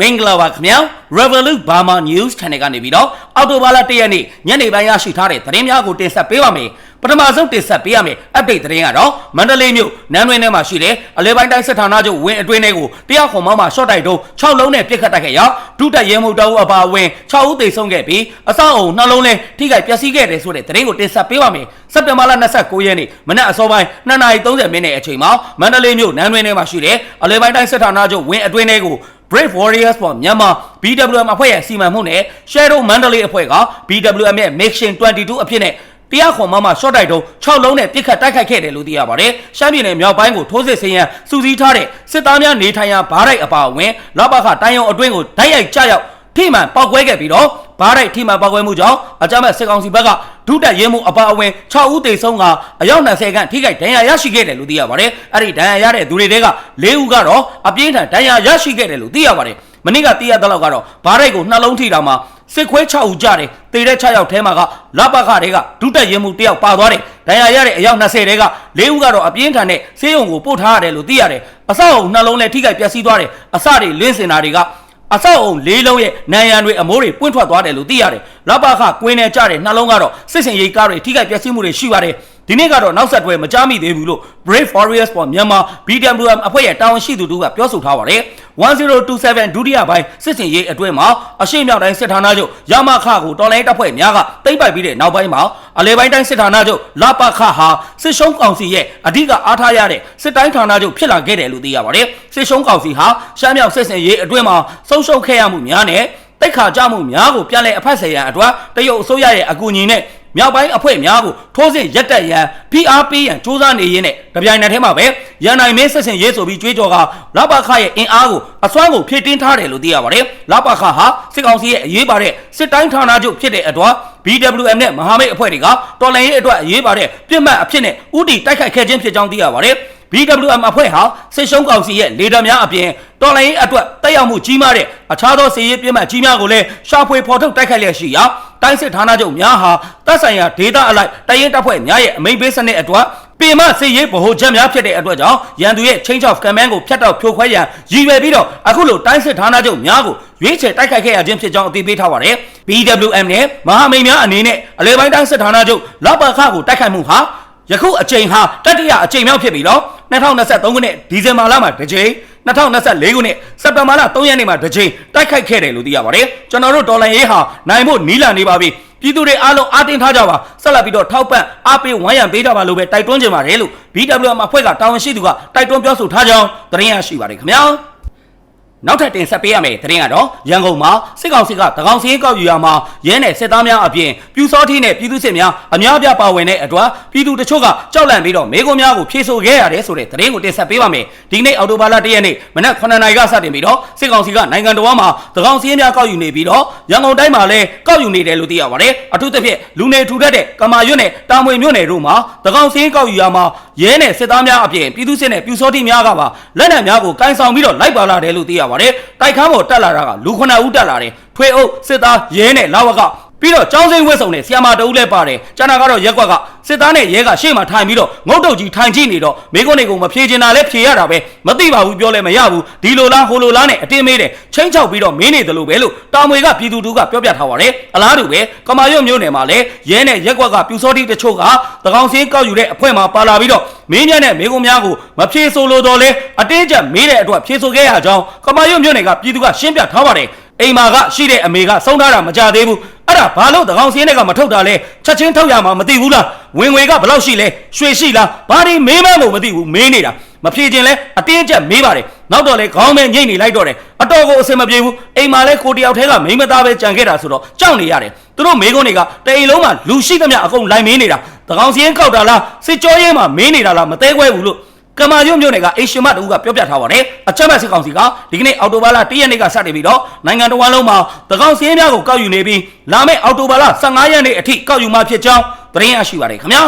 မင်္ဂလာပါခင်ဗျာ Revolut Burma News Channel ကနေပြီးတော့အော်တိုဘာလ1ရက်နေ့ညနေပိုင်းရရှိထားတဲ့သတင်းများကိုတင်ဆက်ပေးပါမယ်ပထမဆုံးတင်ဆက်ပေးရမယ် update သတင်းကတော့မန္တလေးမြို့နန်းတွင်းထဲမှာရှိတဲ့အလဲပိုင်းတိုင်းစစ်ဌာနချုပ်ဝင်းအတွင်းထဲကိုတရားခွန်မောင်းမှာ short တိုက်တုံး6လုံးနဲ့ပြစ်ခတ်တိုက်ခဲ့ရောက်ဒုတက်ရဲမှုတောက်အပါအဝင်6ဦးသေဆုံးခဲ့ပြီးအဆောက်အုံနှလုံးနဲ့ထိခိုက်ပျက်စီးခဲ့တယ်ဆိုတဲ့သတင်းကိုတင်ဆက်ပေးပါမယ်စက်တင်ဘာလ29ရက်နေ့မနက်အစောပိုင်း2:30မိနစ်အချိန်မှာမန္တလေးမြို့နန်းတွင်းထဲမှာရှိတဲ့အလဲပိုင်းတိုင်းစစ်ဌာနချုပ်ဝင်းအတွင်းထဲကို Brave Warriors for Myanmar BWM အဖွဲ့ရဲ့စီမံမှုနဲ့ Shadow Mandalay အဖွဲ့က BWM ရဲ့ Mission 22အဖြစ်နဲ့တရားခွန်မမ short တိုက်တုံး6လုံးနဲ့ပြစ်ခတ်တိုက်ခိုက်ခဲ့တယ်လို့သိရပါတယ်။ရှမ်းပြည်နယ်မြောက်ပိုင်းကိုထိုးစစ်ဆင်ရန်စူးစီးထားတဲ့စစ်သားများနေထိုင်ရာဘားတိုက်အပါအဝင်လဘခတိုင်းရုံအတွင်းကိုတိုက်ရိုက်ကြရောက် ထိမှန်ပောက်ကွဲခဲ့ပြီးတော့ဘားတိုက်ထိမှန်ပောက်ကွဲမှုကြောင့်အကြမ်းဖက်စစ်ကောင်စီဘက်ကဒုတက်ရဲမှုအပါအဝင်6ဦးသေဆုံးကအယောက်20ခန့်ထိခိုက်ဒဏ်ရာရရှိခဲ့တယ်လို့သိရပါတယ်။အဲ့ဒီဒဏ်ရာရတဲ့သူတွေတဲက၄ဦးကတော့အပြင်းထန်ဒဏ်ရာရရှိခဲ့တယ်လို့သိရပါတယ်။မနေ့ကသိရတဲ့လောက်ကတော့ဘားတိုက်ကိုနှလုံးထိတာမှာစစ်ခွဲ6ဦးကြတယ်တေတဲ့6ယောက်ထဲမှာကလပခတွေကဒုတက်ရင်မှုတယောက်ပါသွားတယ်ဒဏ်ရာရတဲ့အယောက်20တဲက၄ဦးကတော့အပြင်းထန်တဲ့ဆေးရုံကိုပို့ထားရတယ်လို့သိရတယ်အဆောက်အုံနှလုံးနဲ့ထိခိုက်ပျက်စီးသွားတယ်အစတွေလင်းစင်တာတွေက အဆောက်အုံလေးလုံးရဲ့နံရံတွေအမိုးတွေပွင့်ထွက်သွားတယ်လို့သိရတယ်လပခကွင်းနဲ့ကြတဲ့နှလုံးကတော့စစ်စင်ရိတ်ကားတွေထိခိုက်ပျက်စီးမှုတွေရှိပါတယ် ဒီနေ့ကတော့နောက်ဆက်တွဲမကြားမိသေးဘူးလို့ Brave Warriors for Myanmar BWM အဖွဲ့ရဲ့တာဝန်ရှိသူတို့ကပြောဆိုထားပါတယ်1027ဒုတိယပိုင်းစစ်စင်ရေးအတွင်းမှာအရှိမြောက်တိုင်းစစ်ဌာနချုပ်ရမခကိုတော်လိုင်းတပ်ဖွဲ့များကတိမ့်ပိုက်ပြီးတဲ့နောက်ပိုင်းမှာအလဲပိုင်းတိုင်းစစ်ဌာနချုပ်လပခဟာစစ်ရှုံးကောင်စီရဲ့အဓိကအားထားရတဲ့စစ်တိုင်းဌာနချုပ်ဖြစ်လာခဲ့တယ်လို့သိရပါတယ်စစ်ရှုံးကောင်စီဟာရှမ်းမြောက်စစ်စင်ရေးအတွင်းမှာဆုံးရှုံးခဲ့ရမှုများနဲ့တိတ်ခါကြမှုများကိုပြန်လည်အဖက်ဆယ်ရန်အတွက်တရုတ်အစိုးရရဲ့အကူအညီနဲ့ မြောက်ပိုင်းအဖွဲ့များကိုထိုးစစ်ရက်တက်ရန်ဖိအားပေးရန်စ조사နေရင်းနဲ့တပြိုင်နက်တည်းမှာပဲရန်နိုင်မင်းဆက်စင်ရေးဆိုပြီးကြွေးကြော်ကလပခရဲ့အင်အားကိုအစွမ်းကိုဖြည့်တင်းထားတယ်လို့သိရပါတယ်လပခဟာစစ်ကောင်စီရဲ့အရေးပါတဲ့စစ်တိုင်းဌာနချုပ်ဖြစ်တဲ့အတွက် BWM နဲ့မဟာမိတ်အဖွဲ့တွေကတော်လှန်ရေးအတွက်အရေးပါတဲ့ပြစ်မှတ်အဖြစ်နဲ့ဥတီတိုက်ခိုက်ခဲ့ခြင်းဖြစ်ကြောင်းသိရပါတယ် BWM အဖွဲ့ဟာစစ်ရှုံးကောင်စီရဲ့လေတပ်များအပြင်တော်လိုင်းရေးအတွက်တက်ရောက်မှုကြီးမားတဲ့အခြားသောစီးရေးပြစ်မှတ်ကြီးများကိုလည်းရှာဖွေဖော်ထုတ်တိုက်ခိုက်လျက်ရှိရာ တိုင်းစစ်ဌာနချုပ်များဟာတပ်ဆိုင်ရာဒေသအလိုက်တရင်တပ်ဖွဲ့များရဲ့အမိန့်ပေးစနစ်အတွက်ပင်မစစ်ရေးဗဟိုချက်များဖြစ်တဲ့အတွက်ကြောင့်ရန်သူရဲ့ change of command ကိုဖျက်တောက်ဖြိုခွဲရန်ရည်ရွယ်ပြီးတော့အခုလိုတိုင်းစစ်ဌာနချုပ်များကိုရွေးချယ်တိုက်ခိုက်ခဲ့ရခြင်းဖြစ်ကြောင်းအသိပေးထားပါတယ် BWM နဲ့မဟာမိတ်များအနေနဲ့အလဲပိုင်းတိုင်းစစ်ဌာနချုပ်လပခကိုတိုက်ခိုက်မှုဟာယခုအချိန်ဟာတတိယအချိန်မြောက်ဖြစ်ပြီးတော့2023ခုနှစ်ဒီဇင်ဘာလမှာတစ်ကြိမ် 2024ခုနှစ်စက်တင်ဘာလ3ရက်နေ့မှာတစ်ကြိမ်တိုက်ခိုက်ခဲ့တယ်လို့သိရပါတယ်ကျွန်တော်တို့ဒေါ်လာရေးဟာနိုင်ဖို့နီးလာနေပါပြီပြည်သူတွေအားလုံးအားတင်းထားကြပါဆက်လက်ပြီးတော့ထောက်ပံ့အားပေးဝမ်းရံပေးကြပါလို့ပဲတိုက်တွန်းကြပါတယ်လို့ BWM အဖွဲ့ကတာဝန်ရှိသူကတိုက်တွန်းပြောဆိုထားကြောင်းသတင်းရရှိပါတယ်ခင်ဗျာ နောက်ထပ်တင်ဆက်ပေးရမယ့်သတင်းကတော့ရန်ကုန်မှာစစ်ကောင်စီကတကောင်စီကောက်ယူရမှာရဲနဲ့စစ်သားများအပြင်ပြူစောထီးနဲ့ပြည်သူစစ်များအများအပြားပါဝင်တဲ့အတွက်ပြည်သူတချို့ကကြောက်လန့်ပြီးတော့မေကွန်များကိုဖြေဆိုခဲ့ရတယ်ဆိုတဲ့သတင်းကိုတင်ဆက်ပေးပါမယ်ဒီနေ့အော်တိုဘာလ၁ရက်နေ့မနက်9နာရီကစတင်ပြီးတော့စစ်ကောင်စီကနိုင်ငံတော်မှာတကောင်စီများကောက်ယူနေပြီးတော့ရန်ကုန်တိုင်းမှာလည်းကောက်ယူနေတယ်လို့သိရပါတယ်အထူးသဖြင့်လူနေထူထပ်တဲ့ကမာရွတ်နဲ့တာမွေမြို့နယ်တို့မှာတကောင်စီကောက်ယူရမှာ ရဲနဲ့စစ်သားများအပြင်ပြည်သူစစ်နဲ့ပြူစောထီးများကပါလက်နက်များကိုကင်ဆောင်ပြီးတော့လိုက်ပါလာတယ်လို့သိရပါတယ်တိုက်ခန်းပေါ်တက်လာတာကလူ9ဦးတက်လာတယ်ထွေအုပ်စစ်သားရဲနဲ့လာဝက ပြီးတော့ចောင်းစိမ့်ဝက်ဆောင်နဲ့ဆီယာမာတဦးလည်းပါတယ်ကျန်တာကတော့ရက်ကွက်ကစစ်သားနဲ့ရဲကရှေ့မှာထိုင်ပြီးတော့ငုတ်တုတ်ကြီးထိုင်ကြည့်နေတော့မိကုန်းတွေကိုမဖြေချင်တာလည်းဖြေရတာပဲမသိပါဘူးပြောလဲမရဘူးဒီလိုလားဟိုလိုလားနဲ့အတင်းမေးတယ်ချင်းချောက်ပြီးတော့မင်းနေတယ်လို့ပဲလို့တာမွေကပြည်သူတူကပြောပြထားပါတယ်အလားတူပဲကမာရွတ်မျိုးနယ်မှာလည်းရဲနဲ့ရက်ကွက်ကပြူစောတိတချို့ကတကောင်စင်းကောက်ယူတဲ့အဖွဲ့မှာပါလာပြီးတော့မင်းမြတ်နဲ့မိကုန်းများကိုမဖြေဆိုလို့တော့လဲအတင်းကျပ်မေးတဲ့အတွက်ဖြေဆိုခဲ့ရကြောင်းကမာရွတ်မျိုးနယ်ကပြည်သူကရှင်းပြထားပါတယ်အိမ်မာကရှိတဲ့အမေကဆုံးထားတာမကြသေးဘူး အဲ့ဒါဘာလို့တကောင်စင်းတွေကမထုတ်တာလဲချက်ချင်းထုတ်ရမှာမသိဘူးလားဝင်ငွေကဘယ်လောက်ရှိလဲရွှေရှိလားဘာဒီမေးမှန်းကိုမသိဘူးမေးနေတာမဖြေခြင်းလဲအတင်းကျပ်မေးပါတယ်နောက်တော့လဲခေါင်းမဲညိတ်နေလိုက်တော့တယ်အတော်ကိုအစင်မပြေဘူးအိမ်မာလဲကိုတယောက်တည်းကမိမသားပဲကြံခဲ့တာဆိုတော့ကြောက်နေရတယ်သူတို့မေးခွန်းတွေကတအိမ်လုံးမှာလူရှိသမျှအကုန်လိုက်မေးနေတာတကောင်စင်းကောက်တာလားစစ်ကြောရေးမှာမေးနေတာလားမသေးခွဲဘူးလို့ ကမာရွတ်မြို့နယ်ကအေရှင်မတူကပြောပြထားပါတယ်အချက်မဲ့စစ်ကောင်စီကဒီကနေ့အော်တိုဘာလ၁ရက်နေ့ကစတင်ပြီးတော့နိုင်ငံတော်ဝန်လုံးမှာတကောင်စင်းများကိုကောက်ယူနေပြီးလာမယ့်အော်တိုဘာလ15ရက်နေ့အထိကောက်ယူမှာဖြစ်ကြောင်းသတင်းရရှိပါတယ်ခင်ဗျာ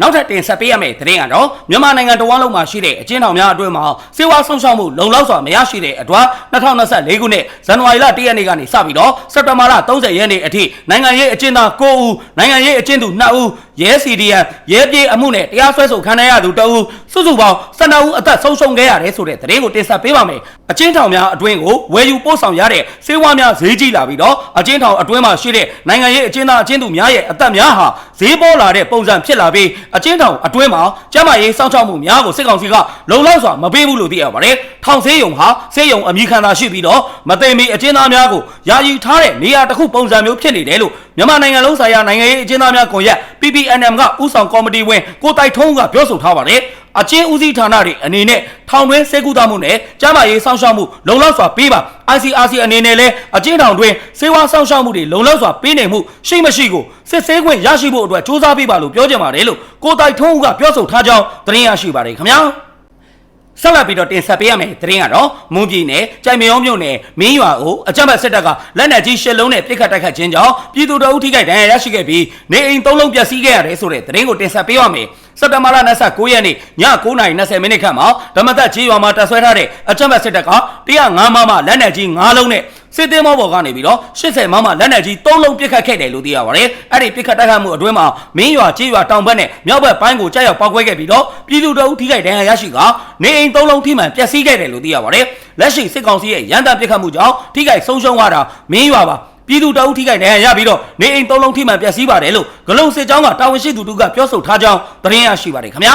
နောက်ထပ်တင်ဆက်ပေးရမယ့်သတင်းကတော့မြန်မာနိုင်ငံတော်ဝန်လုံးမှာရှိတဲ့အကျဉ်းထောင်များအတွင်းမှာစေဝါဆောင်ရှောက်မှုလုံလောက်စွာမရရှိတဲ့အတွက်2024ခုနှစ်ဇန်နဝါရီလ1ရက်နေ့ကနေစပြီးတော့စက်တင်ဘာလ30ရက်နေ့အထိနိုင်ငံရေးအကျဉ်းသား9ဦးနိုင်ငံရေးအကျဉ်းသူ2ဦးရဲ CDN ရဲပြေးအမှုနဲ့တရားစွဲဆိုခံရသူ2ဦးစုစုပေါင်း12ဦးအသက်ဆုံးရှုံးခဲ့ရတယ်ဆိုတဲ့သတင်းကိုတင်ဆက်ပေးပါမယ်အချင်းထောင်များအတွင်းကိုဝယ်ယူပို့ဆောင်ရတဲ့စေဝါများဈေးကြီးလာပြီးတော့အချင်းထောင်အတွင်းမှာရှိတဲ့နိုင်ငံရေးအချင်းသားအချင်းသူများရဲ့အသက်များဟာဈေးပေါ်လာတဲ့ပုံစံဖြစ်လာပြီးအချင်းထောင်အတွင်းမှာကျန်းမာရေးစောင့်ရှောက်မှုများကိုစစ်ကောင်စီကလုံလောက်စွာမပေးဘူးလို့သိရပါတယ်ထောင်ဆေးရုံဟာဆေးရုံအမိခံသာရှိပြီးတော့မသိမီအချင်းသားများကိုယာယီထားတဲ့နေရာတစ်ခုပုံစံမျိုးဖြစ်နေတယ်လို့မြန်မာနိုင်ငံလုံးဆိုင်ရာနိုင်ငံရေးအချင်းသားများကွန်ရက် PPNM ကဥဆောင်ကော်မတီဝင်ကိုတိုက်ထုံးကပြောဆိုထားပါတယ် အချင်းဦးစီးဌာနတွေအနေနဲ့ထောင်တွင်းစေကူတာမှုနဲ့ကျန်းမာရေးစောင့်ရှောက်မှုလုံလောက်စွာပေးပါ ICRC အနေနဲ့လည်းအချင်းထောင်တွင်းစေဝါစောင့်ရှောက်မှုတွေလုံလောက်စွာပေးနေမှုရှိမရှိကိုစစ်ဆေးခွင့်ရရှိဖို့အတွက်စ조사ပေးပါလို့ပြောကြပါတယ်လို့ကိုတိုက်ထုံးကပြောဆိုထားကြောင်းသတင်းရရှိပါတယ်ခင်ဗျာဆက်လက်ပြီးတော့တင်ဆက်ပေးရမယ်သတင်းကတော့မွန်ပြည်နယ်ကြိုင်မရောမြို့နယ်မင်းရွာကိုအကြမ်းဖက်စစ်တပ်ကလက်နက်ကြီးရှစ်လုံးနဲ့ပစ်ခတ်တိုက်ခတ်ခြင်းကြောင့်ပြည်သူတို့အုပ်ထိခိုက်ဒဏ်ရာရရှိခဲ့ပြီးနေအိမ်သုံးလုံးပျက်စီးခဲ့ရတယ်ဆိုတဲ့သတင်းကိုတင်ဆက်ပေးရမယ် စက်တဘာလ29ရက်နေ့ည9:20မိနစ်ခန့်မှာဓမ္မသက်ကြီးရွာမှာတပ်ဆွဲထားတဲ့အကြမ်းဖက်စစ်တပ်က105မမလက်နက်ကြီး9လုံးနဲ့စစ်သေးမောပေါ်ကနေပြီးတော့80မမလက်နက်ကြီး3လုံးပစ်ခတ်ခဲ့တယ်လို့သိရပါတယ်။အဲ့ဒီပစ်ခတ်တိုက်ခတ်မှုအတွင်းမှာမင်းရွာကြီးရွာတောင်ဘက်နဲ့မြောက်ဘက်ပိုင်းကိုကြားရောက်ပောက်ကွဲခဲ့ပြီးတော့ပြည်သူတို့ထိခိုက်ဒဏ်ရာရရှိကနေအိမ်3လုံးထိမှန်ပျက်စီးခဲ့တယ်လို့သိရပါတယ်။လက်ရှိစစ်ကောင်စီရဲ့ရန်တမ်းပစ်ခတ်မှုကြောင့်ထိခိုက်ဆုံးရှုံးသွားတာမင်းရွာပါ ပြည်သူတအုပ်ထိခိုက်ဒဏ်ရာရပြီးတော့နေအိမ်သုံးလုံးထိမှန်ပျက်စီးပါတယ်လို့ဂလုံစစ်ကြောင်းကတာဝန်ရှိသူတို့ကပြောဆိုထားကြောင်းသတင်းရရှိပါတယ်ခင်ဗျာ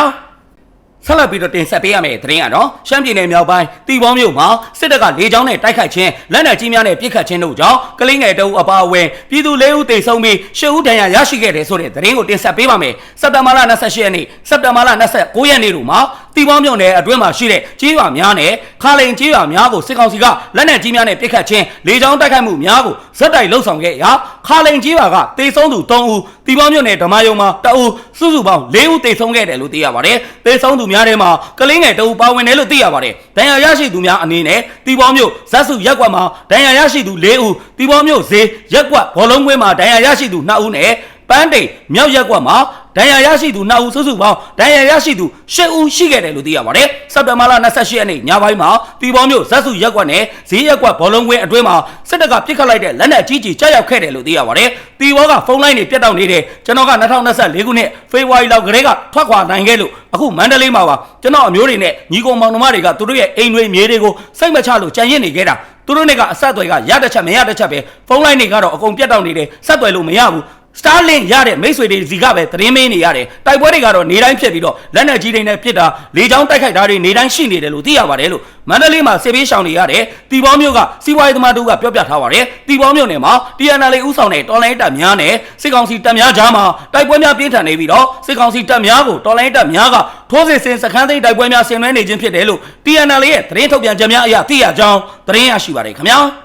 ဆက်လက်ပြီးတော့တင်ဆက်ပေးရမယ့်သတင်းကတော့ရှမ်းပြည်နယ်မြောက်ပိုင်းတီဘောမြို့မှာစစ်တပ်ကလေကြောင်းနဲ့တိုက်ခိုက်ခြင်းလက်နက်ကြီးများနဲ့ပစ်ခတ်ခြင်းတို့ကြောင့်ကလင်းငယ်တအုပ်အပါအဝင်ပြည်သူ၄ဦးသေဆုံးပြီး၈ဦးဒဏ်ရာရရှိခဲ့တယ်ဆိုတဲ့သတင်းကိုတင်ဆက်ပေးပါမယ်စက်တဘာလ28ရက်နေ့စက်တဘာလ29ရက်နေ့တို့မှာ တီဘောမြို့နယ်အတွင်းမှာရှိတဲ့ကြေးရွာများနဲ့ခါလိန်ကြေးရွာများကိုစစ်ကောင်စီကလက်နက်ကြီးများနဲ့ပစ်ခတ်ခြင်းလေကြောင်းတိုက်ခိုက်မှုများကိုဇက်တိုက်လှုပ်ဆောင်ခဲ့ရာခါလိန်ကြေးရွာကသေဆုံးသူ3ဦးတီဘောမြို့နယ်ဓမ္မယုံမှာတအူစုစုပေါင်း4ဦးသေဆုံးခဲ့တယ်လို့သိရပါတယ်သေဆုံးသူများထဲမှာကလင်းငယ်တအူပါဝင်တယ်လို့သိရပါတယ်ဒဏ်ရာရရှိသူများအနေနဲ့တီဘောမြို့ဇက်စုရက်ကွက်မှာဒဏ်ရာရရှိသူ4ဦးတီဘောမြို့ဈေးရက်ကွက်ဘောလုံးကွင်းမှာဒဏ်ရာရရှိသူ2ဦးနဲ့ပန်းတိန်မြောက်ရက်ကွက်မှာ ဒဏ်ရာရရှိသူ2ဦးစုစုပေါင်းဒဏ်ရာရရှိသူ10ဦးရှိခဲ့တယ်လို့သိရပါတယ်။စက်တင်ဘာလ28ရက်နေ့ညပိုင်းမှာတီဘောမျိုးဇက်စုရက်ကွက်နဲ့ဈေးရက်ကွက်ဘောလုံးကွင်းအတွင်းမှာစစ်တပ်ကပစ်ခတ်လိုက်တဲ့လက်နက်ကြီးကြီးကြားရောက်ခဲ့တယ်လို့သိရပါတယ်။တီဘောကဖုန်းလိုင်းတွေပြတ်တောက်နေတယ်ကျွန်တော်က2024ခုနှစ်ဖေဖော်ဝါရီလောက်ကလေးကထွက်ခွာနိုင်ခဲ့လို့အခုမန္တလေးမှာပါကျွန်တော်အမျိုးတွေနဲ့ညီကောင်မောင်နှမတွေကသူတို့ရဲ့အိမ်တွေမြေတွေကိုစိတ်မချလို့ကြံရစ်နေခဲ့တာသူတို့တွေကအဆက်အသွယ်ကရတဲ့ချက်မရတဲ့ချက်ပဲဖုန်းလိုင်းတွေကတော့အကုန်ပြတ်တောက်နေတယ်ဆက်သွယ်လို့မရဘူး စတာလင်ရတဲ့မိတ်ဆွေတွေစီကပဲသတင်းမင်းနေရတယ်တိုက်ပွဲတွေကတော့နေတိုင်းဖြစ်ပြီးတော့လက်နက်ကြီးတွေနဲ့ပစ်တာလေကြောင်းတိုက်ခိုက်တာတွေနေတိုင်းရှိနေတယ်လို့သိရပါတယ်လို့မန္တလေးမှာစစ်ပေးရှောင်နေရတဲ့တီဘောမျိုးကစီးပွားရေးသမားတို့ကပြောပြထားပါတယ်တီဘောမျိုးနယ်မှာ TNL ဥဆောင်တဲ့တော်လိုင်းတပ်များနဲ့စစ်ကောင်စီတပ်များကြားမှာတိုက်ပွဲများပြင်းထန်နေပြီးတော့စစ်ကောင်စီတပ်များကိုတော်လိုင်းတပ်များကထိုးစစ်ဆင်စခန်းသိမ်းတိုက်ပွဲများဆင်နွှဲနေခြင်းဖြစ်တယ်လို့ TNL ရဲ့သတင်းထုတ်ပြန်ချက်များအရသိရကြောင်းသတင်းရရှိပါတယ်ခင်ဗျာ